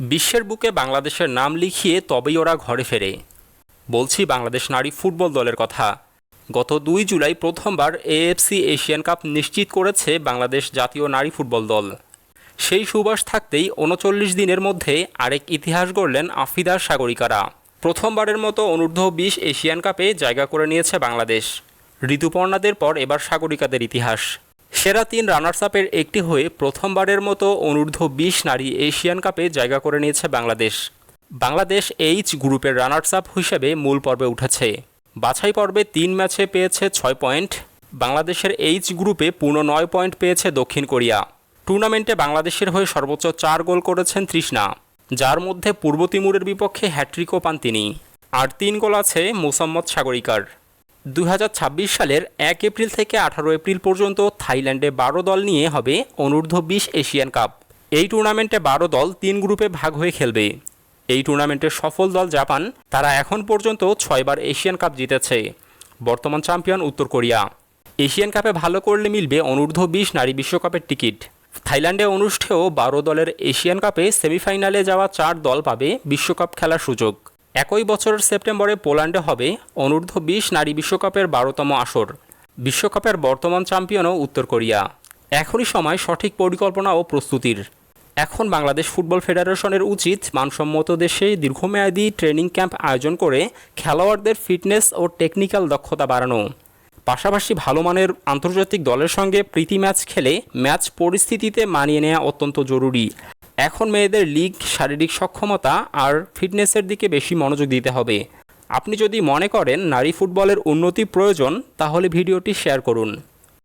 বিশ্বের বুকে বাংলাদেশের নাম লিখিয়ে তবেই ওরা ঘরে ফেরে। বলছি বাংলাদেশ নারী ফুটবল দলের কথা। গত দুই জুলাই প্রথমবার এএফসি এশিয়ান কাপ নিশ্চিত করেছে বাংলাদেশ জাতীয় নারী ফুটবল দল। সেই সুবাস থাকতেই উনচল্লিশ দিনের মধ্যে আরেক ইতিহাস গড়লেন আফিদার সাগরিকারা। প্রথমবারের মতো অনূর্ধ্ব বিশ এশিয়ান কাপে জায়গা করে নিয়েছে বাংলাদেশ। ঋতুপর্ণাদের পর এবার সাগরিকাদের ইতিহাস। সেরা তিন রানার্স আপের একটি হয়ে প্রথমবারের মতো অনূর্ধ্ব বিশ নারী এশিয়ান কাপে জায়গা করে নিয়েছে বাংলাদেশ। বাংলাদেশ এইচ গ্রুপের রানার্স আপ হিসেবে মূল পর্বে উঠেছে। বাছাই পর্বে তিন ম্যাচে পেয়েছে ছয় পয়েন্ট। বাংলাদেশের এইচ গ্রুপে পূর্ণ নয় পয়েন্ট পেয়েছে দক্ষিণ কোরিয়া। টুর্নামেন্টে বাংলাদেশের হয়ে সর্বোচ্চ চার গোল করেছেন তৃষ্ণা। যার মধ্যে পূর্ব তিমুরের বিপক্ষে হ্যাট্রিকও পান তিনি। আর তিন গোল আছে মোসাম্মদ সাগরিকার। দুই হাজার ছাব্বিশ সালের এক এপ্রিল থেকে আঠারো এপ্রিল পর্যন্ত থাইল্যান্ডে বারো দল নিয়ে হবে অনূর্ধ্ব বিশ এশিয়ান কাপ। এই টুর্নামেন্টে বারো দল তিন গ্রুপে ভাগ হয়ে খেলবে। এই টুর্নামেন্টের সফল দল জাপান, তারা এখন পর্যন্ত ছয়বার এশিয়ান কাপ জিতেছে। বর্তমান চ্যাম্পিয়ন উত্তর কোরিয়া। এশিয়ান কাপে ভালো করলে মিলবে অনূর্ধ্ব বিশ নারী বিশ্বকাপের টিকিট। থাইল্যান্ডে অনুষ্ঠেয় বারো দলের এশিয়ান কাপে সেমিফাইনালে যাওয়া চার দল পাবে বিশ্বকাপ খেলার সুযোগ। একই বছরের সেপ্টেম্বরে পোল্যান্ডে হবে অনূর্ধ্ব বিশ নারী বিশ্বকাপের বারোতম আসর। বিশ্বকাপের বর্তমান চ্যাম্পিয়নও উত্তর কোরিয়া। এখনই সময় সঠিক পরিকল্পনা ও প্রস্তুতির। এখন বাংলাদেশ ফুটবল ফেডারেশনের উচিত মানসম্মত দেশে দীর্ঘমেয়াদী ট্রেনিং ক্যাম্প আয়োজন করে খেলোয়াড়দের ফিটনেস ও টেকনিক্যাল দক্ষতা বাড়ানো। পাশাপাশি ভালো মানের আন্তর্জাতিক দলের সঙ্গে প্রীতি ম্যাচ খেলে ম্যাচ পরিস্থিতিতে মানিয়ে নেওয়া অত্যন্ত জরুরি। এখন মেয়েদের লিগ, শারীরিক সক্ষমতা আর ফিটনেসের দিকে বেশি মনোযোগ দিতে হবে। আপনি যদি মনে করেন নারী ফুটবলের উন্নতি প্রয়োজন, তাহলে ভিডিওটি শেয়ার করুন।